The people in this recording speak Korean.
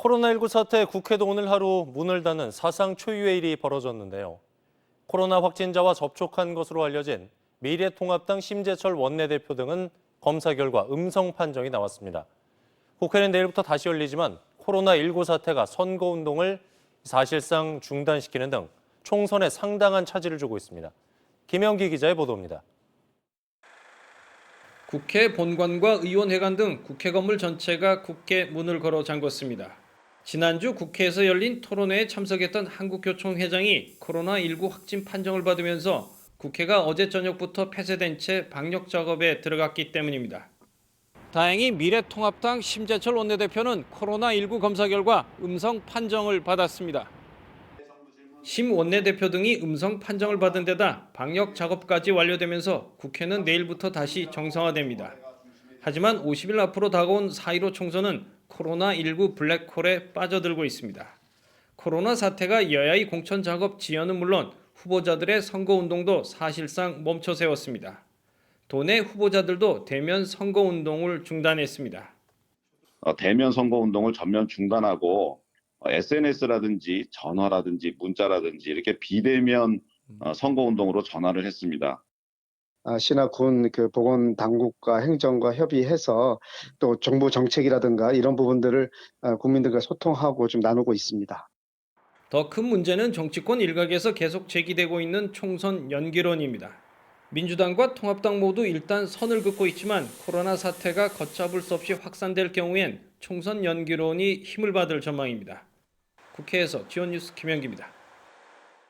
코로나19 사태 국회도 오늘 하루 문을 닫는 사상 초유의 일이 벌어졌는데요. 코로나 확진자와 접촉한 것으로 알려진 미래통합당 심재철 원내대표 등은 검사 결과 음성 판정이 나왔습니다. 국회는 내일부터 다시 열리지만 코로나19 사태가 선거운동을 사실상 중단시키는 등 총선에 상당한 차질을 주고 있습니다. 김영기 기자의 보도입니다. 국회 본관과 의원회관 등 국회 건물 전체가 국회 문을 걸어 잠궜습니다. 지난주 국회에서 열린 토론회에 참석했던 한국교총 회장이 코로나19 확진 판정을 받으면서 국회가 어제 저녁부터 폐쇄된 채 방역 작업에 들어갔기 때문입니다. 다행히 미래통합당 심재철 원내대표는 코로나19 검사 결과 음성 판정을 받았습니다. 심 원내대표 등이 음성 판정을 받은 데다 방역 작업까지 완료되면서 국회는 내일부터 다시 정상화됩니다. 하지만 50일 앞으로 다가온 4.15 총선은 코로나19 블랙홀에 빠져들고 있습니다. 코로나 사태가 여야의 공천 작업 지연은 물론 후보자들의 선거 운동도 사실상 멈춰 세웠습니다. 도내 후보자들도 대면 선거 운동을 중단했습니다. 어, 대면 선거 운동을 전면 중단하고 SNS라든지 전화라든지 문자라든지 이렇게 비대면 어, 선거 운동으로 전환을 했습니다. 아, 시나 군 그 보건 당국과 행정과 협의해서 또 정부 정책이라든가 이런 부분들을 아, 국민들과 소통하고 좀 나누고 있습니다. 더 큰 문제는 정치권 일각에서 계속 제기되고 있는 총선 연기론입니다. 민주당과 통합당 모두 일단 선을 긋고 있지만 코로나 사태가 걷잡을 수 없이 확산될 경우엔 총선 연기론이 힘을 받을 전망입니다. 국회에서 지원 뉴스 김현기입니다.